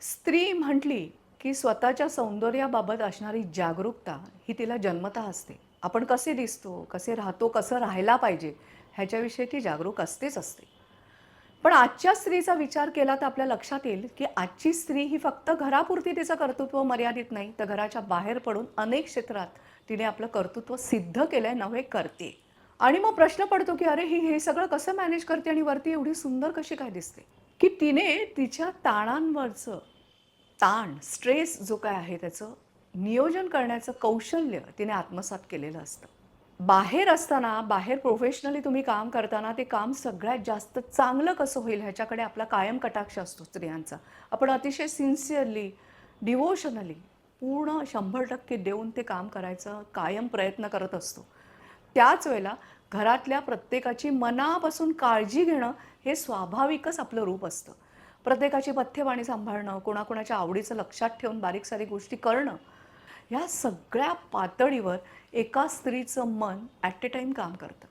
स्त्री म्हटली की स्वतःच्या सौंदर्याबाबत असणारी जागरूकता ही तिला जन्मतः असते. आपण कसे दिसतो कसे राहतो कसं राहायला पाहिजे ह्याच्याविषयी ती जागरूक असतेच असते. पण आजच्या स्त्रीचा विचार केला तर आपल्या लक्षात येईल की आजची स्त्री ही फक्त घरापुरती तिचं कर्तृत्व मर्यादित नाही तर घराच्या बाहेर पडून अनेक क्षेत्रात तिने आपलं कर्तृत्व सिद्ध केलंय नव्हे करते. आणि मग प्रश्न पडतो की अरे ही हे सगळं कसं मॅनेज करते आणि वरती एवढी सुंदर कशी काय दिसते? की तिने तिच्या ताणांवरचं ताण स्ट्रेस जो काय आहे त्याचं नियोजन करण्याचं कौशल्य तिने आत्मसात केलेलं असतं. बाहेर असताना बाहेर प्रोफेशनली तुम्ही काम करताना ते काम सगळ्यात जास्त चांगलं कसं होईल ह्याच्याकडे आपला कायम कटाक्ष असतो स्त्रियांचा. आपण अतिशय सिन्सिअरली डिवोशनली पूर्ण शंभर टक्के देऊन ते काम करायचं कायम प्रयत्न करत असतो. त्याच वेळेला घरातल्या प्रत्येकाची मनापासून काळजी घेणं हे स्वाभाविकच आपलं रूप असतं. प्रत्येकाची पथ्यवाणी सांभाळणं कोणाकोणाच्या आवडीचं लक्षात ठेवून बारीक सारीक गोष्टी करणं ह्या सगळ्या पातळीवर एका स्त्रीचं मन ॲट ए टाईम काम करतं.